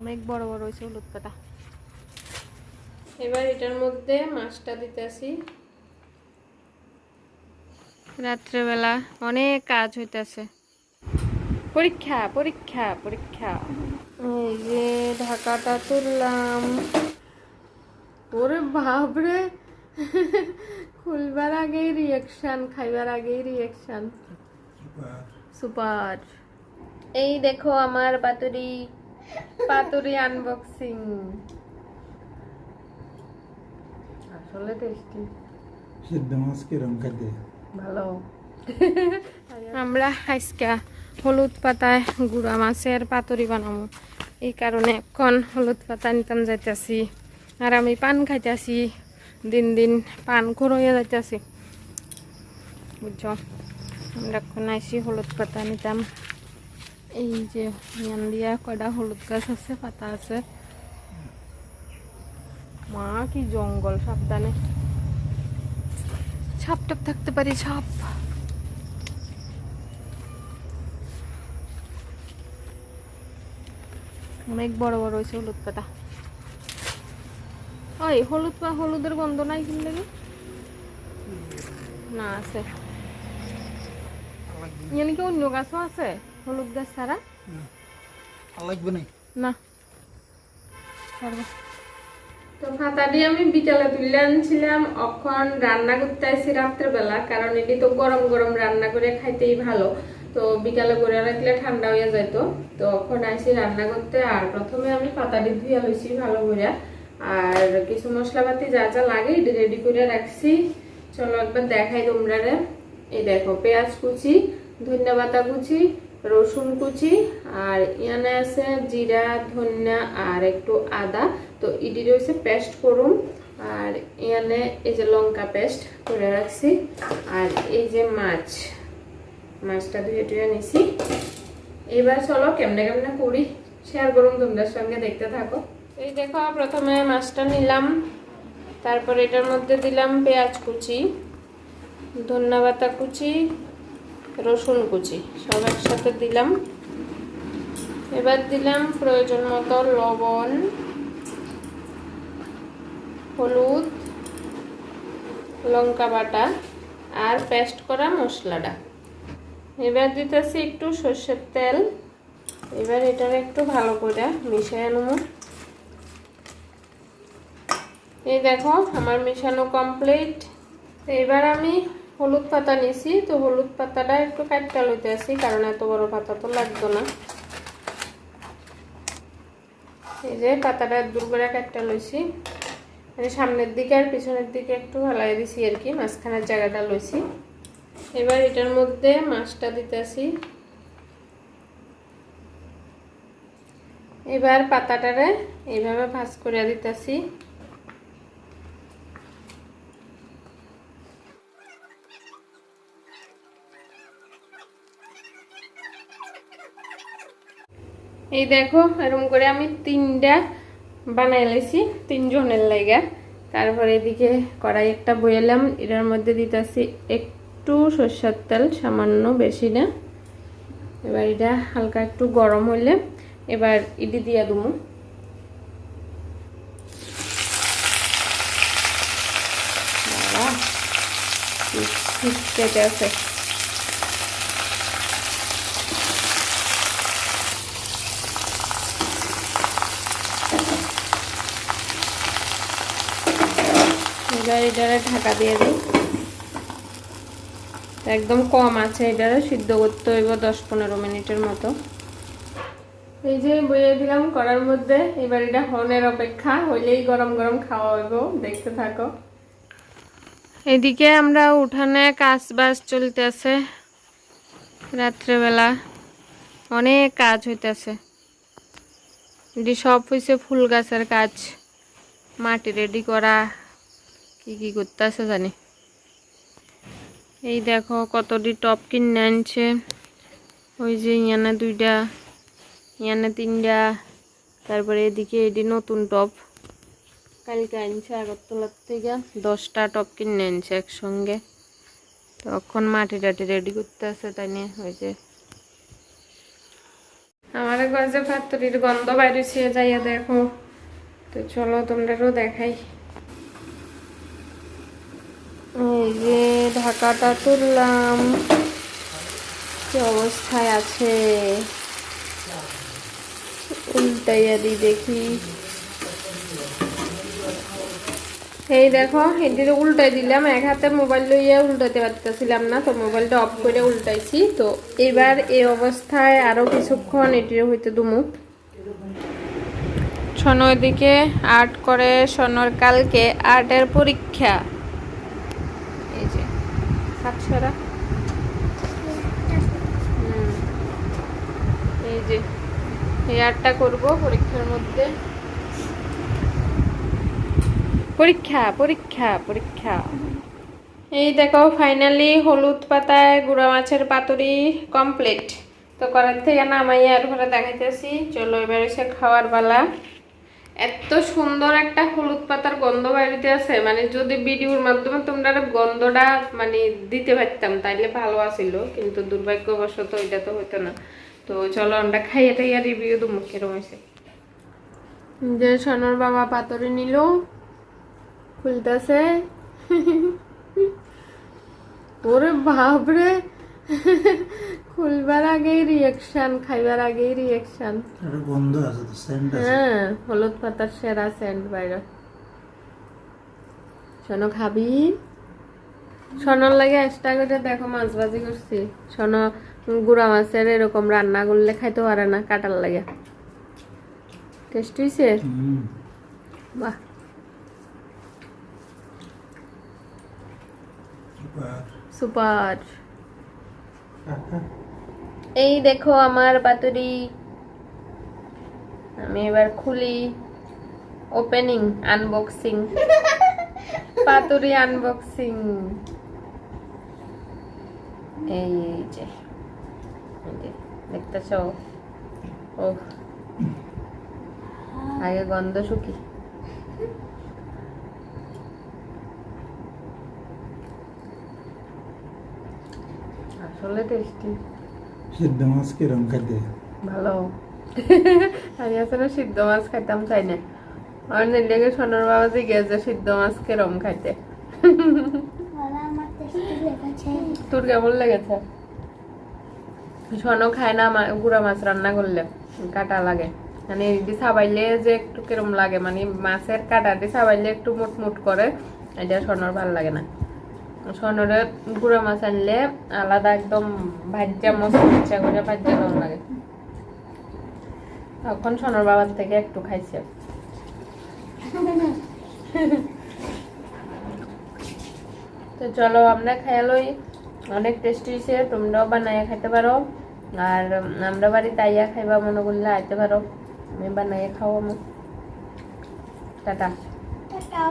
অনেক বড় বড় হয়েছে হলুদ পাতা এবার এটার মধ্যে মাছটা দিতেছি রাত্রেবেলা অনেক কাজ হইতেছে। পরীক্ষা পরীক্ষা পরীক্ষা। এই যে ঢাকাটা তুললাম। ওরে বাপরে! খুলবার আগেই রিয়াকশন খাইবার আগেই রিয়াকশন সুপার। এই দেখো আমার পাতুরি পাতুরি আনবক্সিং আসলে টেস্টি সিদ্ধ মাছ কিরম খেতে ভালো। আমরা আজকা হলুদ পাতায় গুঁড়া মাছের পাতুরি বানাবো। এই কারণে এখন হলুদ পাতা নিতাম যাইতেছি। আর আমি পান খাইতেছি দিন দিন পান খরইয়া যাইতেছি। বুঝছ? আমরা এখন আইসি হলুদ পাতা নিতাম। এই যে ইয়ান দিয়া কয়টা হলুদ গাছ আছে পাতা আছে। মা কি জঙ্গল সাবধানে। ছাপ টাপ থাকতে পারি ছাপ অনেক বড় বড় হয়েছে হলুদ পাতা। ওই হলুদ পা হলুদের গন্ধ নাই কিনলে না আছে। ইয়ানি কি অন্য গাছও আছে? হলুদ গাছ ছাড়া? লাগবে না। না তো দিয়ে আমি বিকালে তুলে আনছিলাম এখন রান্না করতে আসি রাত্রেবেলা কারণ এটি তো গরম গরম রান্না করে খাইতেই ভালো। তো বিকালে করে রাখলে ঠান্ডা হয়ে যেত তো। এখন আসি রান্না করতে আর প্রথমে আমি পাতাটি ধুইয়া হয়েছি ভালো করে। আর কিছু মশলাপাতি যা যা লাগে এটি রেডি করে রাখছি। চলো একবার দেখাই তোমরা রে। এই দেখো পেঁয়াজ কুচি ধনিয়া পাতা কুচি রসুন কুচি আর ইয়ানে আছে জিরা, ধনিয়া আর একটু আদা। তো ইডি রয়েছে পেস্ট করুন। আর ইয়ানে এই যে লঙ্কা পেস্ট করে রাখছি। আর এই যে মাছ, মাছটা ধুয়ে টুয়ে নিছি। এবার চলো কেমনে কেমনে করি। শেয়ার করুন তোমাদের সঙ্গে দেখতে থাকো। এই দেখো, প্রথমে মাছটা নিলাম। তারপর এটার মধ্যে দিলাম পেঁয়াজ কুচি, ধন্যা পাতা কুচি রসুন কুচি, সব একসাথে দিলাম। এবার দিলাম প্রয়োজন মতো লবণ, হলুদ, লঙ্কা বাটা আর পেস্ট করা মশলাটা। এবার দিতেছি একটু সর্ষের তেল। এবার এটার একটু ভালো করে মিশিয়ে নেব। এই দেখো, আমার মিশানো কমপ্লিট এবার আমি হলুদ পাতা নিয়েছি তো হলুদ পাতাটা একটু কাটটা লইতে আসি কারণ এত বড় পাতা তো লাগতো না। এই যে পাতাটা দূর করে কাটটা লইছি। মানে সামনের দিকে আর পিছনের দিকে একটু হালাই দিছি আর কি, মাঝখানের জায়গাটা লইছি। এবার এটার মধ্যে মাছটা দিতেছি এবার পাতাটারে এইভাবে ভাজ করে দিতেছি এই দেখো এরকম করে আমি তিনটা বানাই লাইছি তিনজনের লাইগা। তারপরে এদিকে কড়াই একটা বইলাম এটার মধ্যে দিতেছি একটু সর্ষের তেল সামান্য বেশি না। এবার এটা হালকা একটু গরম হইলে এবার ইডি দিয়া দুমু। বাবা, কি ছিটকে আছে এবার এটারে ঢাকা দিয়ে দিই। একদম কম আছে এটারে, সিদ্ধ করতে হইব দশ পনেরো মিনিটের মতো। এই যে বইয়ে দিলাম করার মধ্যে, এবার এটা হনের অপেক্ষা, হইলেই গরম গরম খাওয়া হইব, দেখতে থাকো। এদিকে আমরা উঠানে কাজ বাজ চলতেছে। রাত্রেবেলা অনেক কাজ হইতেছে। এটি সব হয়েছে ফুল গাছের কাজ, মাটি রেডি করা কি কি করতেছে জানি। এই দেখো কতটি টপ কিনে আনছে। ওই যে ইয়ানে দুইটা, ইয়ানে তিনটা, তারপরে এদিকে এটি নতুন টপ। কালকে আনছে আগরতলার থেকে দশটা টপ কিনে আনছে একসঙ্গে। তখন মাটি টাটি রেডি করতে আছে তাই নিয়ে ওই যে। আমার গজে পাতুরির গন্ধ বাইরেছে, যাইয়া দেখো। তো চলো তোমরাও দেখাই। যে ঢাকাটা তুললাম, কি অবস্থায় আছে? উল্টাইয়া দিই দেখি। এই দেখো এটির উল্টাই দিলাম, এক হাতে মোবাইল লইয়া উল্টাতে পারতেছিলাম না, তো মোবাইলটা অফ করে উল্টাইছি। তো এবার এই অবস্থায় আরও কিছুক্ষণ এটির হইতে দুমু। শোনো এদিকে, আর্ট করে শোনোর কালকে আর্টের পরীক্ষা। সাতশোরা হুম। এই যে আর্টটা করব পরীক্ষার মধ্যে। পরীক্ষা পরীক্ষা পরীক্ষা। এই দেখো ফাইনালি হলুদ পাতায় গুঁড়া মাছের পাতুরি কমপ্লিট তো করার থেকে নামাই আর ঘরে দেখাইতেছি। চলো, এবার এসে খাওয়ার বেলা এত সুন্দর একটা হলুদ পাতার গন্ধ বাড়িতে আছে মানে যদি ভিডিওর মাধ্যমে তোমরা গন্ধটা মানে দিতে পারতাম, তাইলে ভালো আছিল, কিন্তু দুর্ভাগ্যবশত এটা তো হতো না। তো চলো আমরা খাইয়ে টাইয়া রিভিউ দেবো, কিরম হয়েছে যে সোনার বাবা পাতরে নিল, খুলতেছে। ওরে বাপরে। খুলবার আগেই রিয়াকশন খাইবার আগেই রিয়াকশন একটা গন্ধ আছে তো সেন্ট আছে। হ্যাঁ হলুদ পাতার সেরা সেন্ট বাইরে। শোনো খাবি? সোনার লাগে এক্সট্রা করে দেখো মাছ ভাজি করছি। সোনো গুড়া মাছের এরকম রান্না করলে খাইতে পারে না কাটার লাগে। টেস্ট হয়েছে বাহ। সুপার। সুপার। কাকা এই দেখো আমার পাতুরি। আমি এবার খুলি ওপেনিং আনবক্সিং পাতুরি আনবক্সিং এই এই যে। দেখতেছ? ও আগে গন্ধ শুকি। আসলে টেস্টি সিদ্ধ মাছ কিরম খাইতে? ভালো। আমি আসলে সিদ্ধ মাছ খাইতাম, চাই না সোনার বাবা যে গেছে সিদ্ধ মাছ কেরম খাইতে? তোর কেমন লেগেছে? সোনো খায় না গুঁড়া মাছ রান্না করলে, কাটা লাগে। মানে সাবাইলে যে একটু কিরম লাগে মানে মাছের কাটাটি সাবাইলে একটু মুট মুট করে, এটা সোনার ভালো লাগে না। সোনরে গুঁড়া মাছ আনলে আলাদা একদম ভাজ্যা মশলা ইচ্ছা করে ভাজ্যা কেমন লাগে। তখন সোনার বাবার থেকে একটু খাইছে। তো চলো আমরা খেয়ালই অনেক টেস্টি হয়েছে তোমরাও বানাইয়া খাইতে পারো। আর আমরা বাড়িতে আইয়া খাইবা মনে করলে আইতে পারো। আমি বানাইয়া খাওয়াবো। টাটা। টাটা।